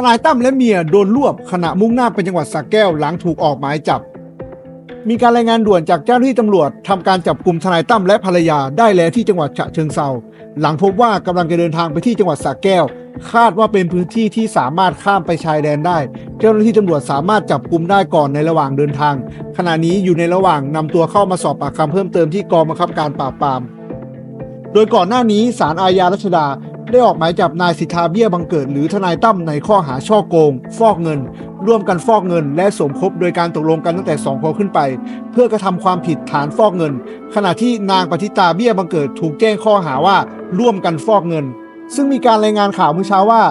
ทนายตั้มและเมียโดนรวบขณะมุ่งหน้าไปจังหวัดสระแก้วหลังถูกออกหมายจับ มีการรายงานด่วนจากเจ้าหน้าที่ตำรวจทำการจับกลุ่มทนายตั้มและภรรยาได้แล้วที่จังหวัดฉะเชิงเซาหลังพบว่ากำลังจะเดินทางไปที่จังหวัดสระแก้ว คาดว่าเป็นพื้นที่ที่สามารถข้ามไปชายแดนได้ เจ้าหน้าที่ตำรวจสามารถจับกลุ่มได้ก่อนในระหว่างเดินทาง ขณะนี้อยู่ในระหว่างนำตัวเข้ามาสอบปากคำเพิ่มเติมที่กองบังคับการปราบปราม โดยก่อนหน้านี้ศาลอาญารัชดาได้ออกหมายจับนายสิทธาเบี้ยบังเกิดหรือทนายตั้มในข้อหาช่อโกง ฟอกเงิน ร่วมกันฟอกเงิน และสมคบโดยการตกลงกันตั้งแต่2คนขึ้นไป เพื่อกระทำความผิดฐานฟอกเงิน ขณะที่นางปฏิตาเบี้ยบังเกิดถูกแจ้งข้อหาว่า ร่วมกันฟอกเงิน ซึ่งมีการรายงานข่าวเมื่อเช้าว่า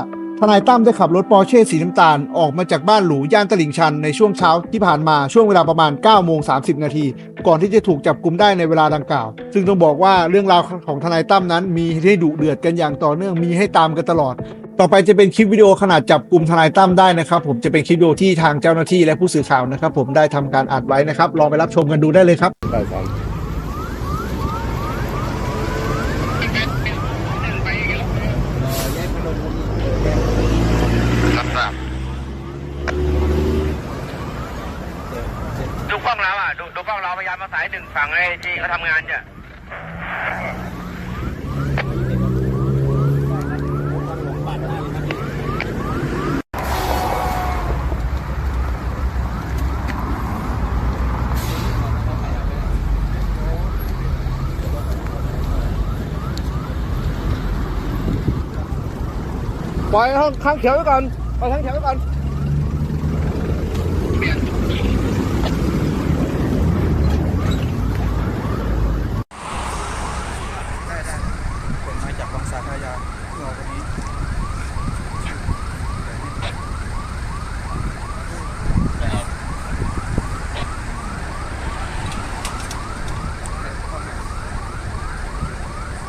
ทนายตั้มได้ขับรถปอร์เช่สีน้ำตาลออกมาจากบ้านหรูย่านตลิ่งชันในช่วงเช้าที่ผ่านมาช่วงเวลาประมาณ9โมง30 นาที ก่อนที่จะถูกจับกลุมได้ในเวลาดังกล่าว ซึ่งต้องบอกว่าเรื่องราวของทนายตั้มนั้นมีให้ดุเดือดกันอย่างต่อเนื่องมีให้ตามกันตลอด ต่อไปจะเป็นคลิปวิดีโอขนาดจับกลุ่มทนายตั้มได้นะครับ ผมจะเป็นคลิปวิดีโอที่ทางเจ้าหน้าที่และผู้สื่อข่าวนะครับ ผมได้ทำการอัดไว้นะครับลองไปรับชมกันดูได้เลยครับได้ครับครับดูกล้องเราอะดูดูกล้องเราพยายามมาสายหนึ่งฝั่งไอ้ที่เขาทำงานเนี่ย ป ล่อยข้างเขียวไว้ก่อนปล่อยข้างเขียวไว้ก่อน มาจากบางสาทายาเงาคนนี้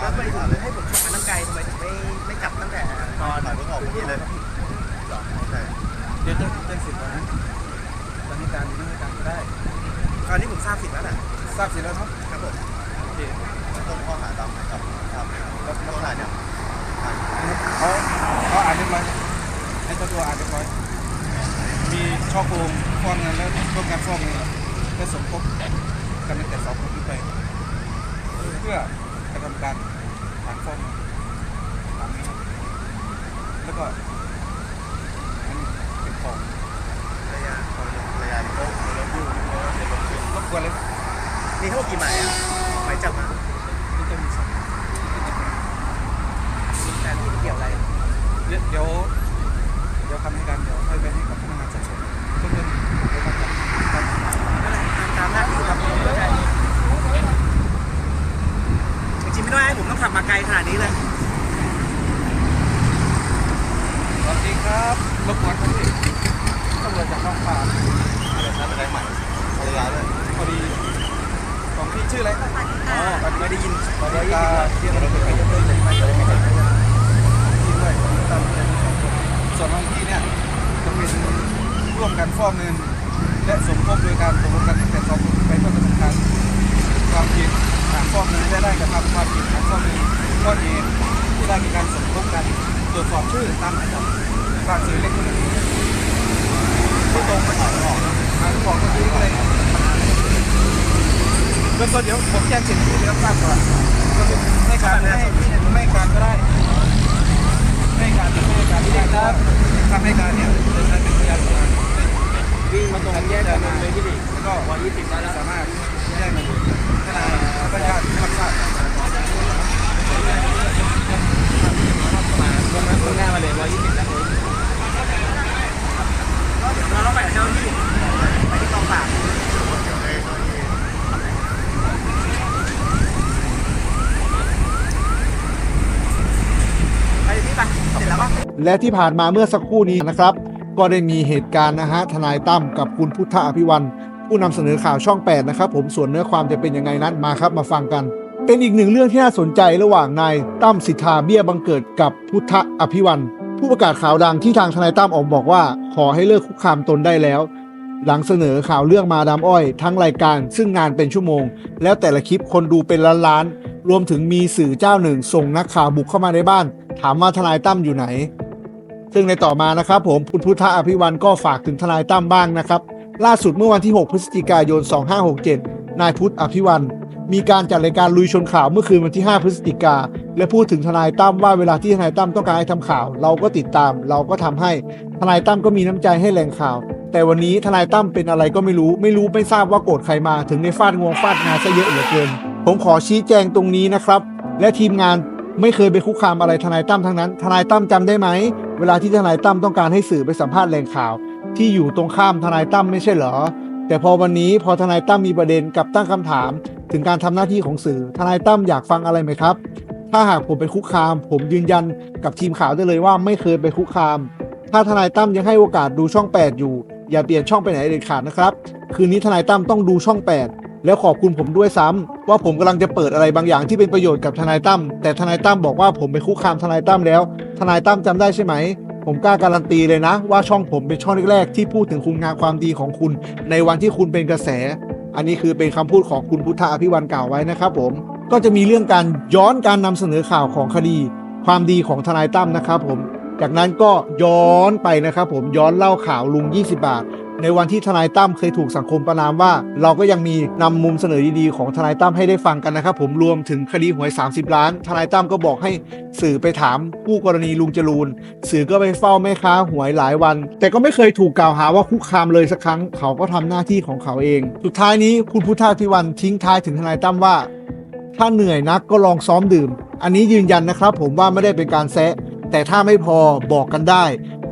ทำไมถึงให้ผมขับมาตั้งไกลทำไมถึงไม่ไม่จับตั้งแต่ตอนถ่ายเพิ่งออกพื้นที่เลยใช่เดี๋ยวต้องแจ้งสิทธิ์นะตอนนี้การนี้การก็ได้ ตอนนี้ผม ทราบสิแล้วนะทราบสิทธิ์แล้วเนาะครับผมโอเคต้องข้อหาตามหมายจับครับแล้วข้อหาเนี่ยเขาเขาอ่านเรียบร้อยให้เจ้าตัวอ่านเรียบร้อยมีช่อโกงฟ้อนเงินแล้วร่วมกันฟ้อนเงินและสมคบกันตั้งแต่สองคนขึ้นไป เพื่อกระทำการฐานฟ้อนเงินตามนี้ครับแล้วก็อันนี้เป็นของรรยาภรรยาเขาเราดูเราเรียนลงทุนรบกวนเลย มีทั้งหมดกี่หมายอะหมายจับมานี่จะมีสองแต่ที่เกี่ยวอะไรเดี๋ยวเดี๋ยวเดี๋ยวคำให้การเดี๋ยวให้ไปให้กับพนักงานสอบสวนเพื่อนๆเดี๋ยวมาจับครับอะไรตามหน้าที่ครับเข้าใจจริงๆไม่ต้องให้ผมต้องขับมาไกลขนาดนี้เลยสวัสดีครับรบกวนครับพี่ตำรวจจากกองปราบอะไรนะอะไรใหม่ภรรยาด้วยพอดี ของพี่ชื่ออะไรอ๋อไม่ได้ยินตอนนี้ตาเที่ยงเราไปยกเลิกเลยไม่ได้ไม่ได้ที่ด้วยตามเลยส่วนของพี่เนี่ยจะเป็นร่วมกันฟอกเงิน และสมคบโดยการตกลงกันตั้งแต่สองคนไปเพื่อกระทำการความผิดฐานฟอกเงินและได้กระทำความผิดฐานฟอกเงินข้อเหตุที่ได้มีการสมคบกันตรวจสอบชื่อตามหมายจับฝากสื่อเล็กคนนี้ที่ตรงไปถอนออกทางบอกเมื่อ ก็เดี๋ยวผมแจ้งสิทธิ์ที่เด้รับทราบก่อนก็คือไม่การไม่ไม่การก็ได้ไม่การไม่ให้การที่ได้ครับทักไม่การเนี่ยจะใช้เป็นพยานหลักานวิ่งมาตรงแยกกันเลยที่ดีแล้วก็วันยี่สิบได้แล้วสามารถแจ้งมาดูขณะพยานรับทราบ ตรงนั้นตรงหน้ามาเลยร้อยยี่สิบแล้วเราต้องไปกับเจ้าหน้าที่ไปที่กองปราบไปที่ไปเสร็จ และที่ผ่านมาเมื่อสักครู่นี้นะครับ ก็ได้มีเหตุการณ์นะฮะทนายตั้มกับคุณพุทธอภิวันผู้นำเสนอข่าวช่อง 8 นะครับ ผมส่วนเนื้อความจะเป็นยังไงนั้นมาครับมาฟังกัน เป็นอีกหนึ่งเรื่องที่น่าสนใจระหว่างนายตั้มสิทธาเบี้ยบังเกิดกับพุทธอภิวันผู้ประกาศข่าวดังที่ทางทนายตั้มออกบอกว่า ขอให้เลิกคุกคามตนได้แล้ว หลังเสนอข่าวเรื่องมาดามอ้อย ทั้งรายการซึ่งนานเป็นชั่วโมง แล้วแต่ละคลิปคนดูเป็นล้านๆรวมถึงมีสื่อเจ้าหนึ่งส่งนักข่าวบุกเข้ามาในบ้าน ถามว่าทนายตั้มอยู่ไหน ซึ่งในต่อมานะครับผมคุณพุทธอภิวันก็ฝากถึงทนายตั้มบ้างนะครับ ล่าสุดเมื่อวันที่ 6 พฤศจิกายน 2567 นายพุทธอภิวันมีการจัดรายการลุยชนข่าวเมื่อคืนวันที่ 5 พฤศจิกา และพูดถึงทนายตั้มว่าเวลาที่ทนายตั้มต้องการให้ทำข่าว เราก็ติดตาม เราก็ทำให้ทนายตั้มก็มีน้ำใจให้แหล่งข่าว แต่วันนี้ทนายตั้มเป็นอะไรก็ไม่รู้ ไม่รู้ไม่ทราบว่าโกรธใครมา ถึงในฟาดงวงฟาดงานซะเยอะเหลือเกิน ผมขอชี้แจงตรงนี้นะครับ และทีมงาน ไม่เคยไปคุกคามอะไรทนายตั้มทั้งนั้น ทนายตั้มจำได้ไหม เวลาที่ทนายตั้มต้องการให้สื่อไปสัมภาษณ์แหล่งข่าว ที่อยู่ตรงข้ามทนายตั้มไม่ใช่เหรอ แต่พอวันนี้พอทนายตั้มมีประเด็นกับตั้งคำถาม ถึงการทำหน้าที่ของสื่อ ทนายตั้มอยากฟังอะไรไหมครับ ถ้าหากผมเป็นคุกคาม ผมยืนยันกับทีมข่าวได้เลยว่าไม่เคยไปคุกคาม ถ้าทนายตั้มยังให้โอกาสดูช่อง 8 อยู่ อย่าเปลี่ยนช่องไปไหนเด็ดขาดนะครับ คืนนี้ทนายตั้มต้องดูช่อง 8 แล้วขอบคุณผมด้วยซ้ำว่าผมกำลังจะเปิดอะไรบางอย่างที่เป็นประโยชน์กับทนายตั้มแต่ทนายตั้มบอกว่าผมไปคุกคามทนายตั้มแล้ว ทนายตั้มจำได้ใช่ไหม ผมกล้าการันตีเลยนะ ว่าช่องผมเป็นช่องแรกๆที่พูดถึงคุณงามความดีของคุณ ในวันที่คุณเป็นกระแส อันนี้คือเป็นคำพูดของคุณพุทธอภิวันกล่าวไว้นะครับผมก็จะมีเรื่องการย้อนการนำเสนอข่าวของคดี ความดีของทนายตั้มนะครับผมจากนั้นก็ย้อนไปนะครับผมย้อนเล่าข่าวลุง 20 บาท ในวันที่ทนายตั้มเคยถูกสังคมประนามว่า เราก็ยังมีนำมุมเสนอดีๆของทนายตั้มให้ได้ฟังกันนะครับ ผมรวมถึงคดีหวย 30 ล้าน ทนายตั้มก็บอกให้สื่อไปถามผู้กรณีลุงจรูน สื่อก็ไปเฝ้าแม่ค้าหวยหลายวัน แต่ก็ไม่เคยถูกกล่าวหาว่าคุกคามเลยสักครั้งเขาก็ทำหน้าที่ของเขาเอง สุดท้ายนี้คุณพุทธาธิวันทิ้งท้ายถึงทนายตั้มว่า ถ้าเหนื่อยนักก็ลองซ้อมดื่ม อันนี้ยืนยันนะครับ ผมว่าไม่ได้เป็นการแซะแต่ถ้าไม่พอบอกกันได้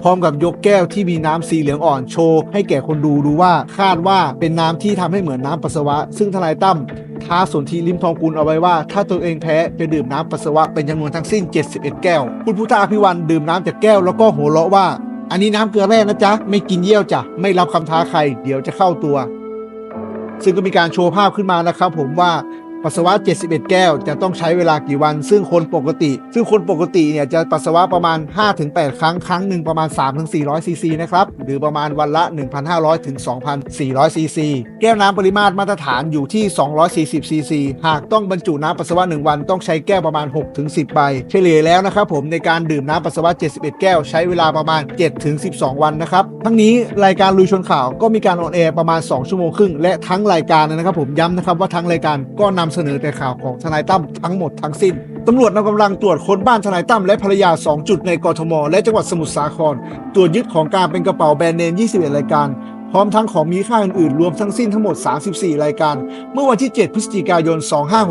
ร้อมกับยกแก้วที่มีน้ำสีเหลืองอ่อนโชว์ให้แก่คนดูดูว่าคาดว่าเป็นน้ำที่ทำให้เหมือนน้ำปัสสาวะ ซึ่งทนายตั้มท้าสนธิลิมทองกุลเอาไว้ว่า ถ้าตัวเองแพ้จะดื่มน้ำปัสสาวะเป็นจำนวนทั้งสิ้น 71 แก้ว คุณพุทธาภิวันดื่มน้ำจากแก้วแล้วก็หัวเราะว่า อันนี้น้ำเกลือแร่นะจ๊ะ ไม่กินเยี่ยวจ้ะ ไม่รับคำท้าใคร เดี๋ยวจะเข้าตัว ซึ่งก็มีการโชว์ภาพขึ้นมานะครับผมว่า ปัสสาวะ 71 แก้ว จะต้องใช้เวลากี่วัน ซึ่งคนปกติ ซึ่งคนปกติเนี่ยจะปัสสาวะประมาณ 5-8 ครั้ง ครั้งหนึ่งประมาณ 3-400ซีซีนะครับ หรือประมาณวันละ 1,500-2,400ซีซีแก้วน้ำปริมาตรมาตรฐานอยู่ที่ 240ซีซีหากต้องบรรจุน้ำปัสสาวะ 1 วันต้องใช้แก้วประมาณ 6-10 ใบ เฉลี่ยแล้วนะครับผมในการดื่มน้ำปัสสาวะ 71 แก้ว ใช้เวลาประมาณ 7-12 วันนะครับ ทั้งนี้รายการลุยชนข่าวก็มีการออนแอร์ประมาณ 2 ชั่วโมงครึ่งและทั้งรายการนะครับผมย้ำนะครับว่าทั้งรายการก็นำเสนอแต่ข่าวของทนายตั้มทั้งหมดทั้งสิ้นตำรวจนำกำลังตรวจค้นบ้านทนายตั้มและภรรยา 2 จุดในกทม และจังหวัดสมุทรสาคร ตรวจยึดของกลางเป็นกระเป๋าแบรนด์เนม 21 รายการ พร้อมทั้งของมีค่าอื่นๆ รวมทั้งสิ้นทั้งหมด 34 รายการ เมื่อวันที่ 7 พฤศจิกายน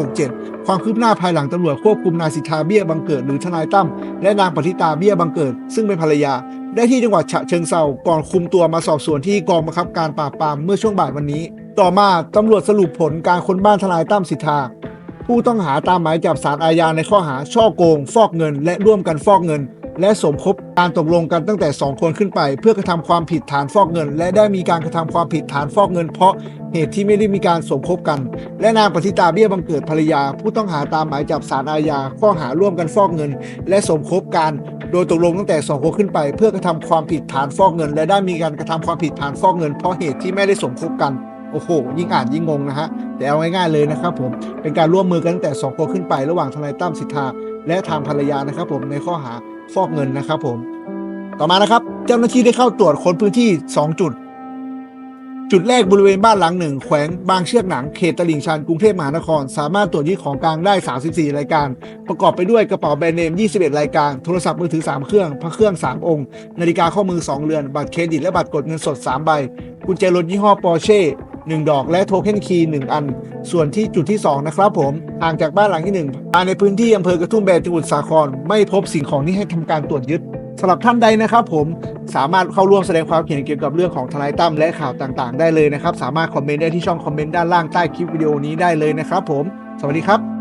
2567 ความคืบหน้าภายหลังตำรวจควบคุมนายสิทธาเบี้ยบังเกิดหรือทนายตั้มและนางปฏิตาเบี้ยบังเกิด ซึ่งเป็นภรรยา ได้ที่จังหวัดฉะเชิงเซาก่อนคุมตัวมาสอบสวนที่กองบังคับการปราบปรามเมื่อช่วงบ่ายวันนี้ ต่อมาตำรวจสรุปผลการค้นบ้านทนายตั้มสิทธา ผู้ต้องหาตามหมายจับสารอาญาในข้อหาช่อโกง ฟอกเงิน และร่วมกันฟอกเงิน และสมคบการตกลงกันตั้งแต่ 2 คนขึ้นไป เพื่อกระทำความผิดฐานฟอกเงิน และได้มีการกระทำความผิดฐานฟอกเงิน เพราะเหตุที่ไม่ได้มีการสมคบกัน และนางปฏิตาเบี้ยบังเกิดภรรยา ผู้ต้องหาตามหมายจับสารอาญาข้อหาร่วมกันฟอกเงิน และสมคบกันโดยตกลงตั้งแต่2คนขึ้นไป เพื่อกระทำความผิดฐานฟอกเงิน และได้มีการกระทำความผิดฐานฟอกเงิน เพราะเหตุที่ไม่ได้สมคบกัน โอ้โห ยิ่งอ่านยิ่งงงนะฮะ แต่เอาง่ายๆเลยนะครับผมเป็นการร่วมมือกันตั้งแต่ 2 คนขึ้นไประหว่างทนายตั้มสิทธา และทางภรรยานะครับผมในข้อหาฟอกเงินนะครับผม ต่อมานะครับ เจ้าหน้าที่ได้เข้าตรวจค้นพื้นที่ 2 จุด จุดแรกบริเวณบ้านหลังหนึ่งแขวงบางเชือกหนังเขตตลิ่งชันกรุงเทพมหานคร สามารถตรวจยึดของกลางได้ 34 รายการ ประกอบไปด้วยกระเป๋าแบรนด์เนม 21 รายการ โทรศัพท์มือถือ 3 เครื่อง พระเครื่อง 3 องค์ นาฬิกาข้อมือ 2 เรือน บัตรเครดิตและบัตรกดเงินสด 3 ใบกุญแจรถยี่ห้อปอร์เช่ 1 ดอกและโทเค็นคีย์1อัน ส่วนที่จุดที่ 2 นะครับผมห่างจากบ้านหลังที่ 1 ภายในพื้นที่อำเภอกระทุ่มแบนจังหวัดสาคร ไม่พบสิ่งของที่ให้ทำการตรวจยึดสำหรับท่านใดนะครับผมสามารถเข้าร่วมแสดงความเห็นเกี่ยวกับเรื่องของทนายตั้มและข่าวต่างๆ ได้เลยนะครับ สามารถคอมเมนต์ได้ที่ช่องคอมเมนต์ด้านล่างใต้คลิปวิดีโอนี้ได้เลยนะครับผม สวัสดีครับ